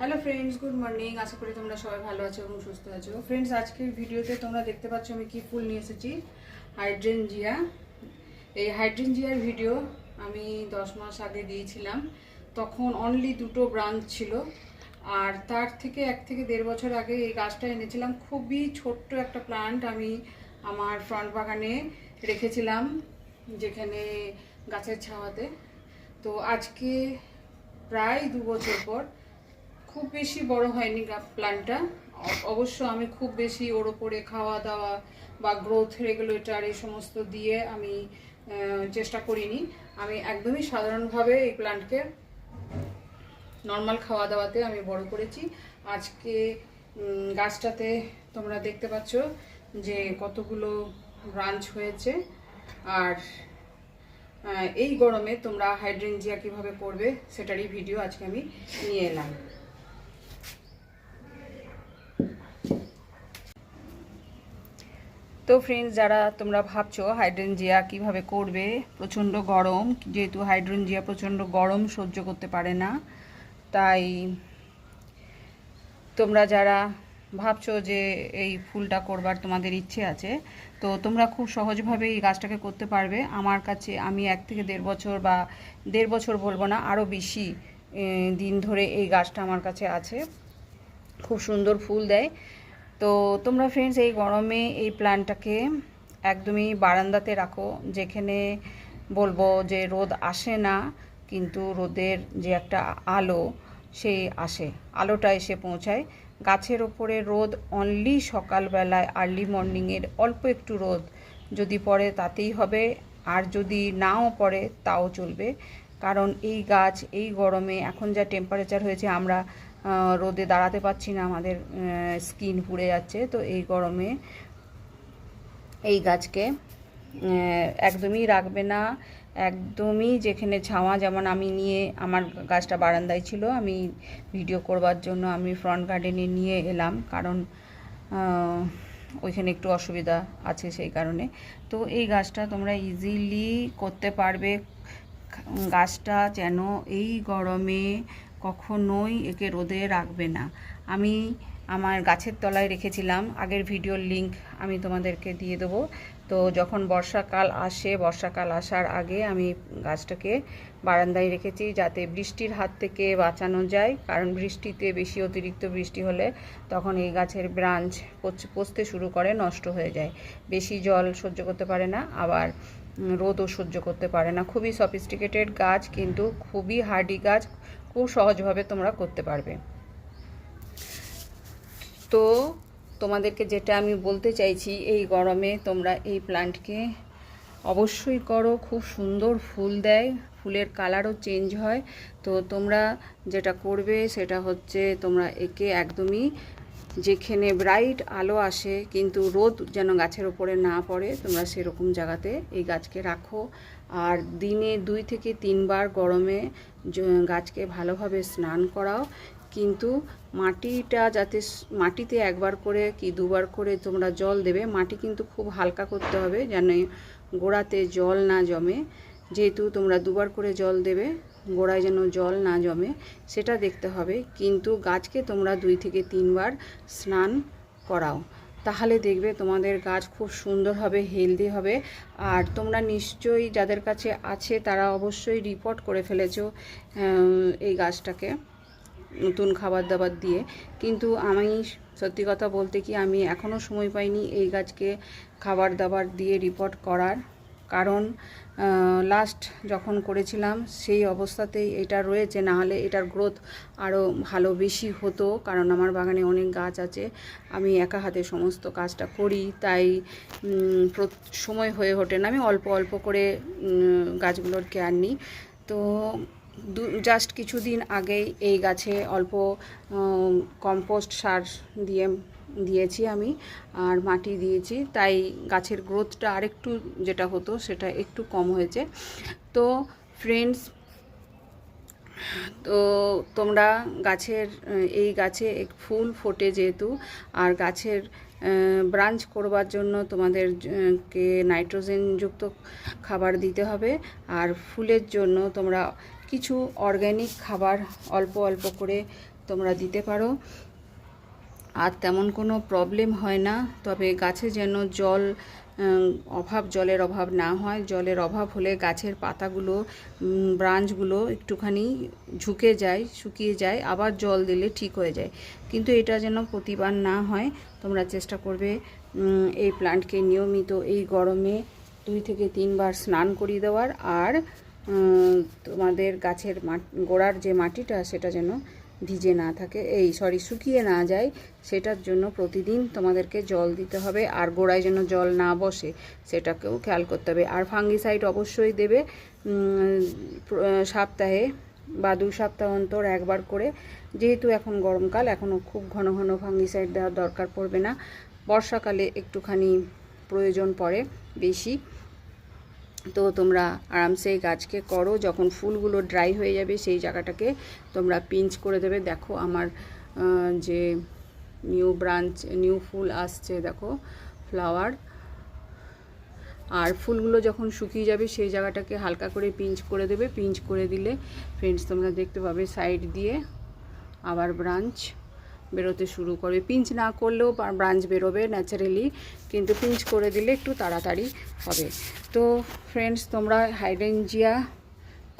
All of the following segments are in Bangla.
হ্যালো ফ্রেন্ডস গুড মর্নিং আশা করি তোমরা সবাই ভালো আছো এবং সুস্থ আছো। ফ্রেন্ডস আজকের ভিডিওতে তোমরা দেখতে পাচ্ছ আমি কি ফুল নিয়ে এসেছি? হাইড্রেনজিয়া এই হাইড্রেনজিয়ার ভিডিও আমি দশ মাস আগে দিয়েছিলাম। তখন অনলি দুটো ব্রাঞ্চ ছিল। আর তার থেকে এক থেকে দেড় বছর আগে এই গাছটা এনেছিলাম। খুবই ছোট্ট একটা প্লান্ট আমি আমার ফ্রন্ট বাগানে রেখেছিলাম, যেখানে গাছের ছাওয়াতে। তো আজকে প্রায় দু বছর পর খুব বেশি বড় হয়নি প্ল্যান্টটা অবশ্য আমি খুব বেশি ওর ওপরে খাওয়া দাওয়া বা গ্রোথ রেগুলেটর এই সমস্ত দিয়ে আমি চেষ্টা করিনি। আমি একদমই সাধারণভাবে এই প্ল্যান্টকে নর্মাল খাওয়া দাওয়াতে আমি বড় করেছি। আজকে গাছটাতে তোমরা দেখতে পাচ্ছ যে কতগুলো ব্রাঞ্চ হয়েছে। আর এই গরমে তোমরা হাইড্রেঞ্জিয়া কীভাবে করবে সেটারই ভিডিও আজকে আমি নিয়ে এলাম। তো ফ্রেন্ডস যারা তোমরা ভাবছ হাইড্রেনজিয়া কীভাবে করবে, প্রচণ্ড গরম, যেহেতু হাইড্রেনজিয়া প্রচণ্ড গরম সহ্য করতে পারে না, তাই তোমরা যারা ভাবছ যে এই ফুলটা করবার তোমাদের ইচ্ছে আছে, তো তোমরা খুব সহজভাবে এই গাছটাকে করতে পারবে। আমার কাছে, আমি এক থেকে দেড় বছর বা দেড় বছর বলব না আরও বেশি দিন ধরে এই গাছটা আমার কাছে আছে। খুব সুন্দর ফুল দেয়। তো তোমরা ফ্রেন্ডস এই গরমে এই প্ল্যান্টটাকে একদমই বারান্দাতে রাখো। যেখানে বলব যে রোদ আসে না, কিন্তু রোদের যে একটা আলো সেই আসে। আলোটা এসে পৌঁছায়। গাছের ওপরে রোদ অনলি সকালবেলায় আর্লি মর্নিংয়ের অল্প একটু রোদ। যদি পড়ে তাতেই হবে, আর যদি নাও পড়ে তাও চলবে। কারণ এই গাছ, এই গরমে এখন যা টেম্পারেচার হয়েছে, আমরা রোদে দাঁড়াতে পারছি না, আমাদের স্কিন পুড়ে যাচ্ছে, তো এই গরমে এই গাছকে একদমই রাখবে না, একদমই যেখানে ছাওয়া, যেমন আমি নিয়ে, আমার গাছটা বারান্দায় ছিল, আমি ভিডিও করবার জন্য আমি ফ্রন্ট গার্ডেনে নিয়ে এলাম, কারণ ওইখানে একটু অসুবিধা আছে সেই কারণে। তো এই গাছটা তোমরা ইজিলি করতে পারবে গাছটা যেন এই গরমে কখনোই একে রোদে রাখবে না। আমি আমার গাছের তলায় রেখেছিলাম। আগের ভিডিওর লিংক আমি তোমাদেরকে দিয়ে দেবো। তো যখন বর্ষাকাল আসে, বর্ষাকাল আসার আগে আমি গাছটাকে বারান্দায় রেখেছি যাতে বৃষ্টির হাত থেকে বাঁচানো যায়। কারণ বৃষ্টিতে বেশি অতিরিক্ত বৃষ্টি হলে তখন এই গাছের ব্রাঞ্চ পচতে শুরু করে, নষ্ট হয়ে যায়। বেশি জল সহ্য করতে পারে না, আবার রোদও সহ্য করতে পারে না। খুবই সফিস্টিকেটেড গাছ, কিন্তু খুবই হার্ডি গাছ। খুব সহজভাবে তোমরা করতে পারবে। তো তোমাদেরকে যেটা আমি বলতে চাইছি, এই গরমে তোমরা এই প্লান্টকে অবশ্যই করো। খুব সুন্দর ফুল দেয়, ফুলের কালারও চেঞ্জ হয়। তো তোমরা যেটা করবে সেটা হচ্ছে তোমরা একে একদমই যেখানে ব্রাইট আলো আসে, কিন্তু রোদ যেন গাছের ওপরে না পড়ে, তোমরা সেরকম জায়গাতে এই গাছকে রাখো। আর দিনে দুই থেকে তিনবার গরমে গাছকে ভালোভাবে স্নান করাও। কিন্তু মাটিটা যাতে মাটিতে একবার করে কি দুবার করে তোমরা জল দেবে, মাটি কিন্তু খুব হালকা করতে হবে, যেন গোড়াতে জল না জমে। যেহেতু তোমরা দুবার করে জল দেবে গোড়ায় যেন জল না জমে, সেটা দেখতে হবে। কিন্তু গাছকে তোমরা দুই থেকে তিনবার স্নান করাও। তাহলে দেখবে তোমাদের গাছ খুব সুন্দর হবে হেলদি হবে। আর তোমরা নিশ্চয়ই যাদের কাছে আছে, তারা অবশ্যই রিপোর্ট করে ফেলেছো এই গাছটাকে নতুন খাবার দাবার দিয়ে। কিন্তু আমি সত্যি কথা বলতে কি, আমি এখনও সময় পাইনি এই গাছকে খাবার দাবার দিয়ে রিপোর্ট করার। কারণ লাস্ট যখন করেছিলাম, সেই অবস্থাতেই এটা রয়েছে। না হলে এটার গ্রোথ আরও ভালো বেশি হতো, কারণ আমার বাগানে অনেক গাছ আছে। আমি একা হাতে সমস্ত কাজটা করি, তাই সময় হয়ে ওঠে না। আমি অল্প অল্প করে গাছগুলোর কেয়ার নিই। তো দু জাস্ট কিছুদিন আগেই এই গাছে অল্প কম্পোস্ট সার দিয়ে দিয়েছি আমি আর মাটি দিয়েছি, তাই গাছের গ্রোথটা আরেকটু যেটা হতো সেটা একটু কম হয়েছে। তো ফ্রেন্ডস তো তোমরা গাছের, এই গাছে এক ফুল ফোটে যেহেতু, আর গাছের ব্রাঞ্চ করবার জন্য তোমাদের কে নাইট্রোজেনযুক্ত খাবার দিতে হবে। আর ফুলের জন্য তোমরা কিছু অর্গ্যানিক খাবার অল্প অল্প করে তোমরা দিতে পারো। আর তেমন কোনো প্রবলেম হয় না। তবে গাছে যেন জল অভাব, জলের অভাব না হয়। জলের অভাব হলে গাছের পাতাগুলো ব্রাঞ্চগুলো একটুখানি ঝুঁকে যায়, শুকিয়ে যায়, আবার জল দিলে ঠিক হয়ে যায়। কিন্তু এটা যেন প্রতিবার না হয়, তোমরা চেষ্টা করবে এই প্লান্টকে নিয়মিত এই গরমে দুই থেকে তিনবার স্নান করিয়ে দেওয়ার। আর তোমাদের গাছের গোড়ার যে মাটিটা, সেটা যেন ভিজে না থাকে। এই সরি শুকিয়ে না যায়। সেটার জন্য প্রতিদিন তোমাদেরকে জল দিতে হবে। আর গোড়ায় যেন জল না বসে, সেটাকেও খেয়াল করতে হবে। আর ফাঙ্গিসাইড অবশ্যই দেবে সপ্তাহে বা দু সপ্তাহ অন্তর একবার করে। যেহেতু এখন গরমকাল, এখনও খুব ঘন ঘন ফাঙ্গিসাইড দেওয়ার দরকার পড়বে না। বর্ষাকালে একটুখানি প্রয়োজন পড়ে বেশি। তো তোমরা আরামসে গাছকে করো। যখন ফুলগুলো ড্রাই হয়ে যাবে, সেই জায়গাটাকে তোমরা পিঞ্চ করে দেবে। দেখো আমার যে নিউ ব্রাঞ্চ নিউ ফুল আসছে, দেখো ফ্লাওয়ার আর ফুলগুলো যখন শুকিয়ে যাবে, সেই জায়গাটাকে হালকা করে পিঞ্চ করে দেবে। পিঞ্চ করে দিলে ফ্রেন্ডস তোমরা দেখতে পাবে সাইড দিয়ে আবার ব্রাঞ্চ বেরোতে শুরু করবে পিঞ্চ না করলেও ব্রাঞ্চ বেরোবে ন্যাচারালি কিন্তু পিঞ্চ করে দিলে একটু তাড়াতাড়ি হবে। তো ফ্রেন্ডস তোমরা হাইডেনজিয়া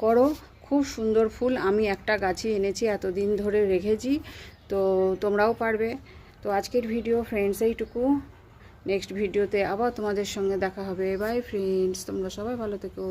করো। খুব সুন্দর ফুল। আমি একটা গাছই এনেছি, এতদিন ধরে রেখেছি। তো তোমরাও পারবে। তো আজকের ভিডিও ফ্রেন্ডস এইটুকু। নেক্সট ভিডিওতে আবার তোমাদের সঙ্গে দেখা হবে। বাই ফ্রেন্ডস তোমরা সবাই ভালো থেকো।